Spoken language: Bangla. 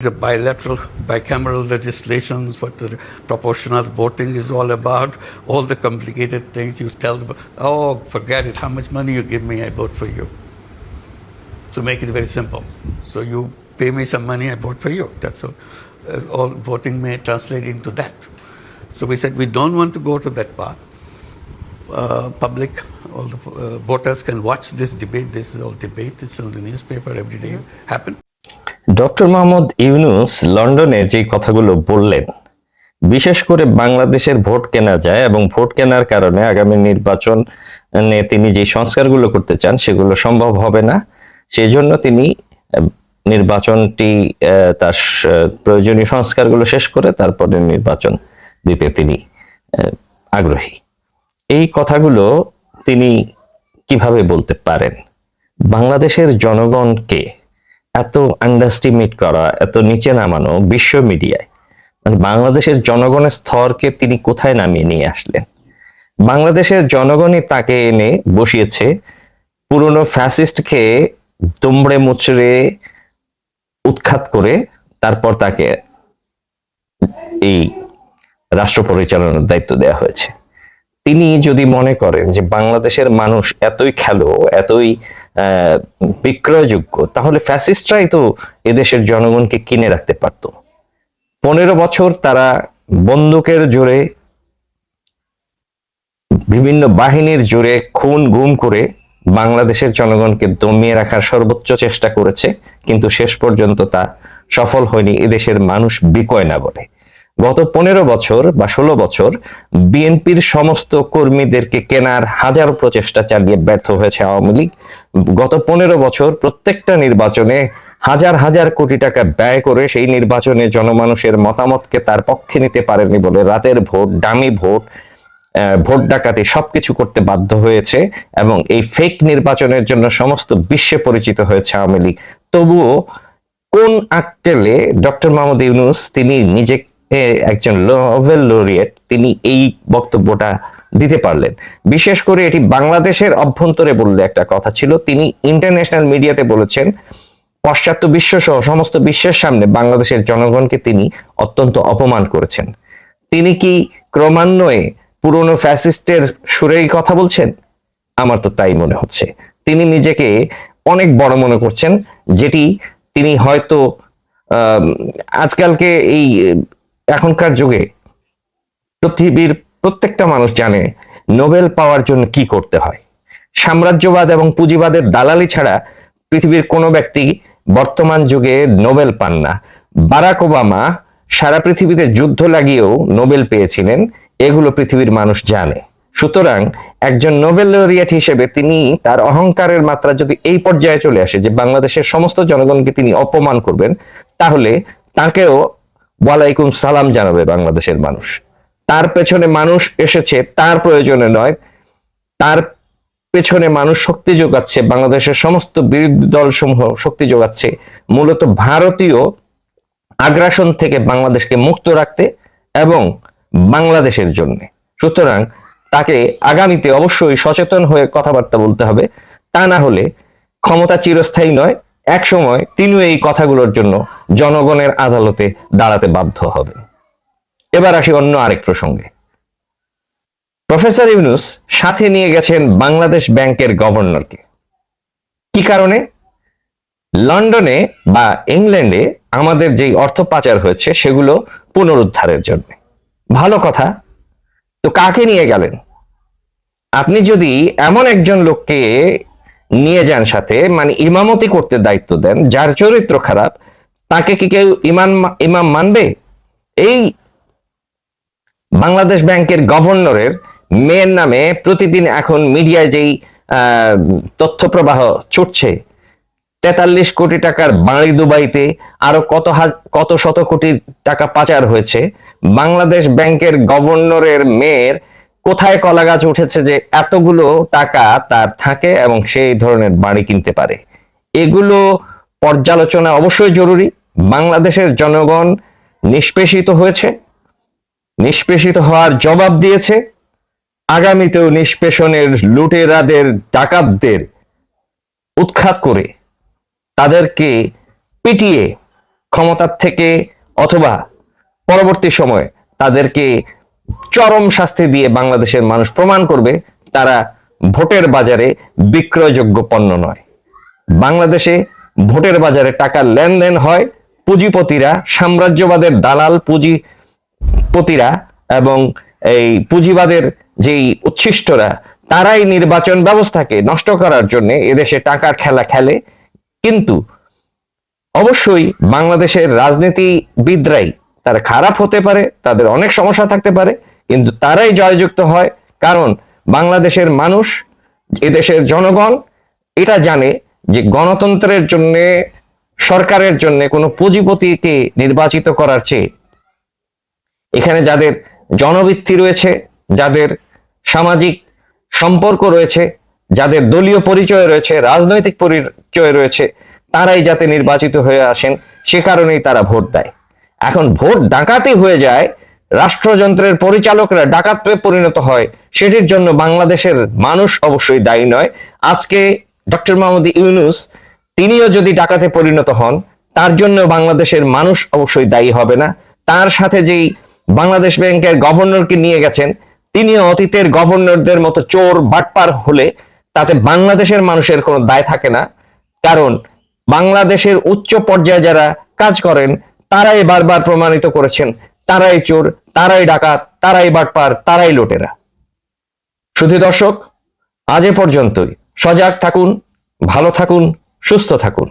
The bilateral, bicameral legislations, what the proportional voting is all about, all the complicated things you tell them, oh, forget it, how much money you give me, I vote for you. To make it very simple. So you pay me some money, I vote for you. That's all. Uh, all voting may translate into that. So we said we don't want to go to that path. Uh, public, all the uh, voters can watch this debate. This is all debate. It's on the newspaper every day. Happen. Doctor Muhammad Yunus লন্ডনে যে কথাগুলো বললেন, বিশেষ করে বাংলাদেশের ভোট কেনা যায় এবং ভোট কেনার কারণে আগামী নির্বাচনে তিনি যে সংস্কারগুলো করতে চান সেগুলো সম্ভব হবে না। সেই জন্য তিনি নির্বাচনটি তার প্রয়োজনীয় সংস্কারগুলো শেষ করে তারপরে নির্বাচন দিতে তিনি আগ্রহী। এই কথাগুলো তিনি কীভাবে বলতে পারেন? বাংলাদেশের জনগণকে এত আন্ডারস্টিমেট করা, এত নিচে নামানো বিশ্ব মিডিয়ায়। মানে বাংলাদেশের জনগণের স্তরকে তিনি কোথায় নামিয়ে নিয়ে আসলেন? বাংলাদেশের জনগণই তাকে এনে বসিয়েছে, পুরনো ফ্যাসিস্টকে দুমড়ে মুচড়ে উৎখাত করে তারপর তাকে এই রাষ্ট্র পরিচালনার দায়িত্ব দেওয়া হয়েছে। তিনি যদি মনে করেন যে বাংলাদেশের মানুষ এতই খেলো, এতই বিক্রয়যোগ্য, তাহলে ফ্যাসিস্টরাই তো এদেশের জনগণকে কিনে রাখতে পারত। পনেরো বছর তারা বন্দুকের জোরে, বিভিন্ন বাহিনীর জোরে খুন গুম করে বাংলাদেশের জনগণকে দমিয়ে রাখার সর্বোচ্চ চেষ্টা করেছে, কিন্তু শেষ পর্যন্ত তা সফল হয়নি। এদেশের মানুষ বিকয় না বলে গত পনেরো বছর বা ষোলো বছর বিএনপির সমস্ত কর্মীদেরকে কেনার হাজারো প্রচেষ্টা চালিয়ে ব্যর্থ হয়েছে আওয়ামী লীগ। গত পনেরো বছর প্রত্যেকটা নির্বাচনে হাজার হাজার কোটি টাকা ব্যয় করে সেই নির্বাচনে জনমানুষের মতামতকে তার পক্ষে নিতে পারেনি বলে রাতের ভোট ডামি ভোট ভোট ডাকাতি সবকিছু করতে বাধ্য হয়েছে এবং এই ফেক নির্বাচনের জন্য সমস্ত বিশ্বে পরিচিত হয়েছে আওয়ামী লীগ। তবুও কোন আক্কেলে ডক্টর মোহাম্মদ ইউনুস তিনি নিজেকে একজন নোবেল লরিয়েট তিনি এই বক্তব্যটা দিতে পারলেন। বিশেষ করে এটি বাংলাদেশের অভ্যন্তরে বললে একটা কথা ছিল, তিনি ইন্টারন্যাশনাল মিডিয়াতে বলেছেন, পাশ্চাত্য বিশ্ব সহ সমস্ত বিশ্বের সামনে বাংলাদেশের জনগণকে তিনি অত্যন্ত অপমান করেছেন। তিনি কি ক্রমান্বয়ে পুরনো ফ্যাসিস্টের সুরেই কথা বলছেন? আমার তো তাই মনে হচ্ছে। তিনি নিজেকে অনেক বড় মনে করছেন, যেটি তিনি হয়তো আজকালকে এই এখনকার যুগে পৃথিবীর প্রত্যেকটা মানুষ জানে নোবেল পাওয়ার জন্য কি করতে হয়। সাম্রাজ্যবাদ এবং পুঁজিবাদের দালালি ছাড়া পৃথিবীর কোনো ব্যক্তি বর্তমান যুগে নোবেল পান না। বারাক ওবামা সারা পৃথিবীতে যুদ্ধ লাগিয়েও নোবেল পেয়েছিলেন, এগুলো পৃথিবীর মানুষ জানে। সুতরাং একজন নোবেল লরিয়েট হিসেবে তিনি তার অহংকারের মাত্রা যদি এই পর্যায়ে চলে আসে যে বাংলাদেশের সমস্ত জনগণকে তিনি অপমান করবেন, তাহলে তাকেও ওয়ালাইকুম সালাম জানাবে বাংলাদেশের মানুষ। তার পেছনে মানুষ এসেছে, তার প্রয়োজনে নয়, তার পেছনে মানুষ শক্তি যোগাচ্ছে, বাংলাদেশের সমস্ত বিরোধী দল সমূহ শক্তি যোগাচ্ছে। মূলত ভারতীয় আগ্রাসন থেকে বাংলাদেশকে মুক্ত রাখতে এবং বাংলাদেশের জন্য। সুতরাং তাকে আগামীতে অবশ্যই সচেতন হয়ে কথাবার্তা বলতে হবে। তা না হলে ক্ষমতা চিরস্থায়ী নয় এক সময় তিনিও এই কথাগুলোর জন্য জনগণের আদালতে দাঁড়াতে বাধ্য হবেন এবার আসি অন্য আরেক প্রসঙ্গে। প্রফেসর ইউনুস সাথে নিয়ে গেছেন বাংলাদেশ ব্যাংকের গভর্নরকে। কি কারণে? লন্ডনে বা ইংল্যান্ডে আমাদের যেই অর্থ পাচার হয়েছে সেগুলো পুনরুদ্ধারের জন্য। ভালো কথা। তো কাকে নিয়ে গেলেন? আপনি যদি এমন একজন লোককে নিয়ে যান সাথে মানে ইমামতি করতে দায়িত্ব দেন, যার চরিত্র খারাপ, তাকে কি কেউ ইমান ইমাম মানবে? এই বাংলাদেশ ব্যাংকের গভর্নরের মেয়ের নামে প্রতিদিন এখন মিডিয়ায় যেই তথ্য প্রবাহ ছুটছে, তেতাল্লিশ কোটি টাকার বাড়ি দুবাইতে আরও কত কত শত কোটি টাকা পাচার হয়েছে, বাংলাদেশ ব্যাংকের গভর্নরের মেয়ের কোথায় কলা গাছ উঠেছে যে এতগুলো টাকা তার থাকে এবং সেই ধরনের বাড়ি কিনতে পারে। এগুলো পর্যালোচনা অবশ্যই জরুরি। বাংলাদেশের জনগণ নিষ্পেষিত হয়েছে, নিষ্পেষিত হওয়ার জবাব দিয়েছে। আগামীতেও নিষ্পেষণের লুটেরাদের, ডাকাতদের উৎখাত করে তাদেরকে পিটিয়ে ক্ষমতার থেকে অথবা পরবর্তী সময়ে তাদেরকে চরম শাস্তি দিয়ে বাংলাদেশের মানুষ প্রমাণ করবে তারা ভোটের বাজারে বিক্রয়যোগ্য পণ্য নয়। বাংলাদেশে ভোটের বাজারে টাকার লেনদেন হয় পুঁজিপতিরা, সাম্রাজ্যবাদের দালাল পুঁজিপতিরা এবং এই পুঁজিবাদের যেই উচ্ছিষ্টরা, তারাই নির্বাচন ব্যবস্থাকে নষ্ট করার জন্য এদেশে টাকার খেলা খেলে। কিন্তু অবশ্যই বাংলাদেশের রাজনীতিবিদরাই তারা খারাপ হতে পারে, তাদের অনেক সমস্যা থাকতে পারে, কিন্তু তারাই জয়যুক্ত হয়। কারণ বাংলাদেশের মানুষ, এদেশের জনগণ, এটা জানে যে গণতন্ত্রের জন্য, সরকারের জন্য কোনো পুঁজিপতিকে নির্বাচিত করার চেয়ে এখানে যাদের জনবৃত্তি রয়েছে, যাদের সামাজিক সম্পর্ক রয়েছে, যাদের দলীয় পরিচয় রয়েছে, রাজনৈতিক পরিচয় রয়েছে, তারাই যাতে নির্বাচিত হয়ে আসেন, সে কারণেই তারা ভোট দেয়। এখন ভোট ডাকাতি হয়ে যায়, রাষ্ট্রযন্ত্রের পরিচালকরা ডাকাতে পরিণত হয়, সেটির জন্য বাংলাদেশের মানুষ অবশ্যই দায়ী নয়। আজকে ডক্টর মোহাম্মদ ইউনুস, তিনিও যদি ডাকাতে পরিণত হন, তার জন্য বাংলাদেশের মানুষ অবশ্যই দায়ী হবে না। তার সাথে যেই বাংলাদেশ ব্যাংকের গভর্নরকে নিয়ে গেছেন, তিনিও অতীতের গভর্নরদের মতো চোর, বাটপার হলে তাতে বাংলাদেশের মানুষের কোনো দায় থাকে না। কারণ বাংলাদেশের উচ্চ পর্যায়ে যারা কাজ করেন তারাই বারবার প্রমাণিত করেছেন, তারাই চোর, তারাই ডাকাত, তারাই বাটপার, তারাই লোটেরা। শুধু দর্শক, আজ এ পর্যন্তই। সজাগ থাকুন, ভালো থাকুন, সুস্থ থাকুন।